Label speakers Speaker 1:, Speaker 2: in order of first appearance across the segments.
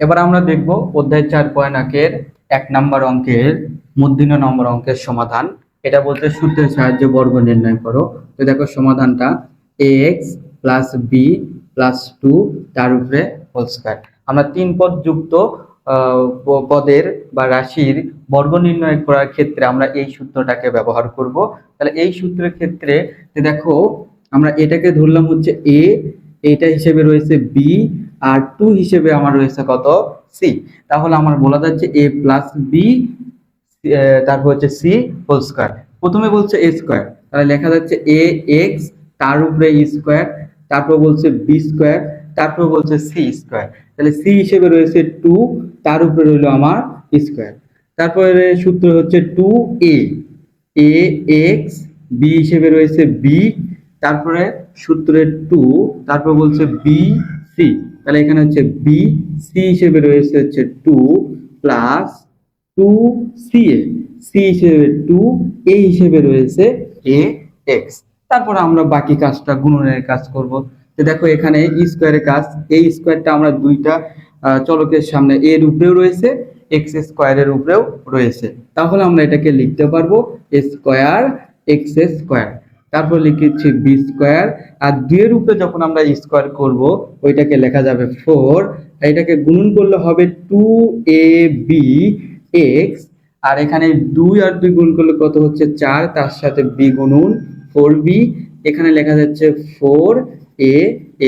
Speaker 1: এবার আমরা দেখব অধ্যায় চার পয়েন্ট এক নাম্বার অঙ্কের মূর্ধন্য নম্বর অঙ্কের সমাধান। এটা বলতে সূত্রের সাহায্যে বর্গ নির্ণয় করো। তো দেখো সমাধানটা a x plus b plus two তার উপরে হোল আমরা তিন পদ যুক্ত পদের বা রাশির বর্গ নির্ণয় করার ক্ষেত্রে আমরা এই সূত্রটাকে ব্যবহার করব। তাহলে এই সূত্রের ক্ষেত্রে দেখো, আমরা এটাকে ধরলাম হচ্ছে এ এটা হিসেবে রয়েছে বি আর টু হিসেবে আমার রয়েছে কত? সি তাহলে আমার বলা যাচ্ছে এ প্লাস বি তারপর হচ্ছে সি হোল স্কোয়ার প্রথমে বলছে এ স্কোয়ার তাহলে লেখা যাচ্ছে এ এক্স তার উপরে স্কয়ার তারপর বলছে বি স্কোয়ার তারপর বলছে সি স্কোয়ার তাহলে সি হিসেবে রয়েছে টু তার উপরে রইল আমার স্কোয়ার তারপরে সূত্র হচ্ছে two a a x b হিসেবে রয়েছে বি তারপরে সূত্রের টু তারপর বলছে বি সি তাহলে এখানে হচ্ছে বি সি হিসেবে রয়েছে হচ্ছে two plus two c a c হিসেবে টু এ হিসেবে রয়েছে এ এক্স তারপর আমরা বাকি কাজটা গুণনের কাজ করব। তো দেখো এখানে ই স্কোয়ারের কাজ এই স্কোয়ারটা আমরা দুইটা চলকের সামনে এর উপরেও রয়েছে এক্স স্কোয়ারের উপরেও রয়েছে। তাহলে আমরা এটাকে লিখতে পারব স্কোয়ার এক্স স্কোয়ার তারপর লিখেছি বি স্কোয়ার আর দুইয়ের উপরে যখন আমরা স্কোয়ার করব, ওইটাকে লেখা যাবে ফোর এটাকে গুণন করলে হবে টু এ বি এক্স আর এখানে দুই আর দুই গুণ করলে কত হচ্ছে চার, তার সাথে বি গুণন ফোর বি এখানে লেখা যাচ্ছে ফোর এ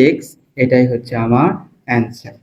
Speaker 1: এক্স এটাই হচ্ছে আমার অ্যান্সার